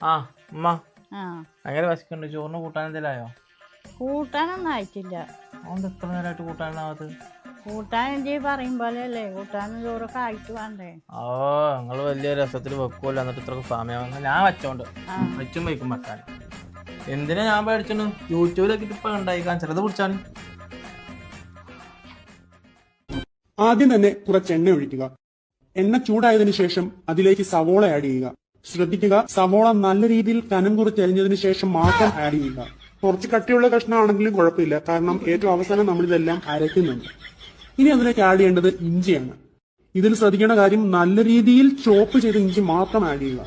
ആ അമ്മ ആ. ഭയങ്കര വിശക്കുണ്ട് ചോറിന് കൂട്ടാൻ എന്തെങ്കിലായോ കൂട്ടാനൊന്നും ആയിട്ടില്ല. അതുകൊണ്ട് എത്ര നേരമായിട്ട് കൂട്ടാനാവത്ത് കൂട്ടാൻ എന്ത് പറയും പോലെ അല്ലേ കൂട്ടാനും ചോറൊക്കെ ആയിട്ട് വേണ്ടേ? ഓ നിങ്ങൾ വലിയ രസത്തിൽ വെക്കുമല്ലോ എന്നിട്ട് ഇത്ര സമയം ഞാൻ വെച്ചോണ്ട്. ആ. വെച്ചും വയ്ക്കും വെക്കാൻ. എന്തിനാ ഞാൻ പേടിച്ചു യൂട്യൂബിലൊക്കെ ഇപ്പൊ ഉണ്ടായിക്കാൻ ചിലത് പിടിച്ചാണ്. ആദ്യം തന്നെ കുറച്ച് എണ്ണ ഒഴിക്കുക. എണ്ണ ചൂടായതിനു ശേഷം അതിലേക്ക് സവോള ആഡ് ചെയ്യുക. ശ്രദ്ധിക്കുക. സവോള നല്ല രീതിയിൽ കനം കുറച്ച് അരിഞ്ഞതിന് ശേഷം മാത്രം ആഡ് ചെയ്യുക. കുറച്ച് കട്ടിയുള്ള കഷ്ണമാണെങ്കിലും കുഴപ്പമില്ല. കാരണം ഏറ്റവും അവസാനം നമ്മൾ ഇതെല്ലാം അരയ്ക്കുന്നുണ്ട്. ഇനി അതിലേക്ക് ആഡ് ചെയ്യേണ്ടത് ഇഞ്ചിയാണ്. ഇതിൽ ശ്രദ്ധിക്കേണ്ട കാര്യം നല്ല രീതിയിൽ ചോപ്പ് ചെയ്ത ഇഞ്ചി മാത്രം ആഡ് ചെയ്യുക.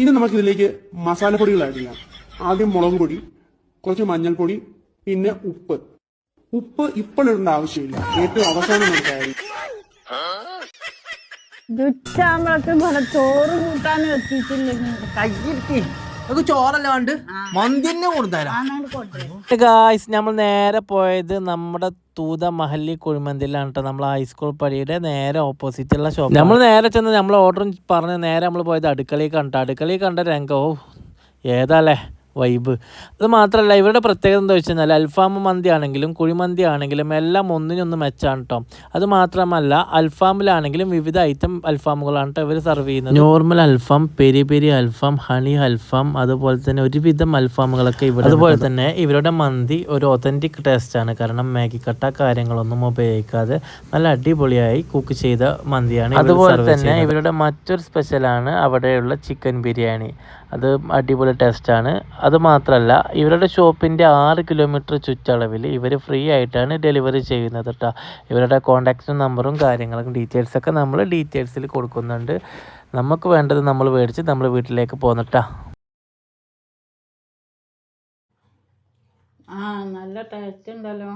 ഇനി നമുക്ക് ഇതിലേക്ക് മസാലപ്പൊടികൾ ആഡ് ചെയ്യാം. ആദ്യം മുളക് പൊടി കുറച്ച് മഞ്ഞൾപ്പൊടി പിന്നെ ഉപ്പ്. ഉപ്പ് ഇപ്പോൾ ഇടേണ്ട ആവശ്യമില്ല. ഏറ്റവും അവസാനം നമുക്ക് ആഡ് ചെയ്യാം. ചോറ് ചോറല്ല വേണ്ട മന്തി തന്നെ കൊണ്ടുവരും ഗായ്സ് നമ്മൾ നേരെ പോയത് നമ്മുടെ തൂത മഹല്ലി കുഴിമന്തിലാണ് കേട്ടോ നമ്മൾ ഹൈസ്കൂൾ പടിയുടെ നേരെ ഓപ്പോസിറ്റുള്ള ഷോപ്പ് നമ്മൾ നേരെ ചെന്ന് നമ്മൾ ഓർഡർ പറഞ്ഞ് നേരെ നമ്മൾ പോയത് അടുക്കളയിൽ കണ്ട. അടുക്കളയിൽ കണ്ട രംഗവും ഏതാല്ലേ വൈബ് അത് മാത്രമല്ല ഇവരുടെ പ്രത്യേകത എന്താ വെച്ച് കഴിഞ്ഞാൽ അൽഫാം മന്തി ആണെങ്കിലും കുഴിമന്തി ആണെങ്കിലും എല്ലാം ഒന്നിനൊന്ന് മെച്ചാണ് കേട്ടോ അത് മാത്രമല്ല അൽഫാമിലാണെങ്കിലും വിവിധ ഐറ്റം അൽഫാമുകളാണ് കേട്ടോ ഇവർ സെർവ് ചെയ്യുന്നത്. നോർമൽ അൽഫാം പെരി പെരി അൽഫാം ഹണി അൽഫാം അതുപോലെ തന്നെ ഒരുവിധം അൽഫാമുകളൊക്കെ ഇവിടെ അതുപോലെ തന്നെ ഇവരുടെ മന്തി ഒരു ഒതന്റിക് ടേസ്റ്റ് ആണ്. കാരണം മാഗി കട്ട കാര്യങ്ങളൊന്നും ഉപയോഗിക്കാതെ നല്ല അടിപൊളിയായി കുക്ക് ചെയ്ത മന്തിയാണ് അതുപോലെ തന്നെ ഇവരുടെ മറ്റൊരു സ്പെഷ്യലാണ് അവിടെയുള്ള ചിക്കൻ ബിരിയാണി അത് അടിപൊളി ടേസ്റ്റാണ് അത് മാത്രമല്ല ഇവരുടെ ഷോപ്പിന്റെ ആറ് കിലോമീറ്റർ ചുറ്റളവിൽ ഇവർ ഫ്രീ ആയിട്ടാണ് ഡെലിവറി ചെയ്യുന്നത് കേട്ടോ ഇവരുടെ കോൺടാക്റ്റ് നമ്പറും കാര്യങ്ങളും ഡീറ്റെയിൽസൊക്കെ നമ്മൾ ഡീറ്റെയിൽസിൽ കൊടുക്കുന്നുണ്ട്. നമുക്ക് വേണ്ടത് നമ്മൾ മേടിച്ച് നമ്മൾ വീട്ടിലേക്ക് പോന്നിട്ടാ ആ നല്ല ടേസ്റ്റ് ഉണ്ടല്ലോ.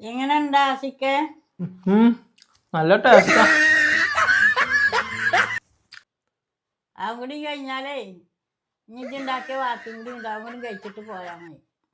എങ്ങനെ ഉണ്ടാ നല്ല ടേസ്റ്റാ കൂടി കഴിഞ്ഞാലേ. ഇനി ഇതുണ്ടാക്കിയ വാക്കും കൂടി കൂടി കഴിച്ചിട്ട് പോയാൽ മതി.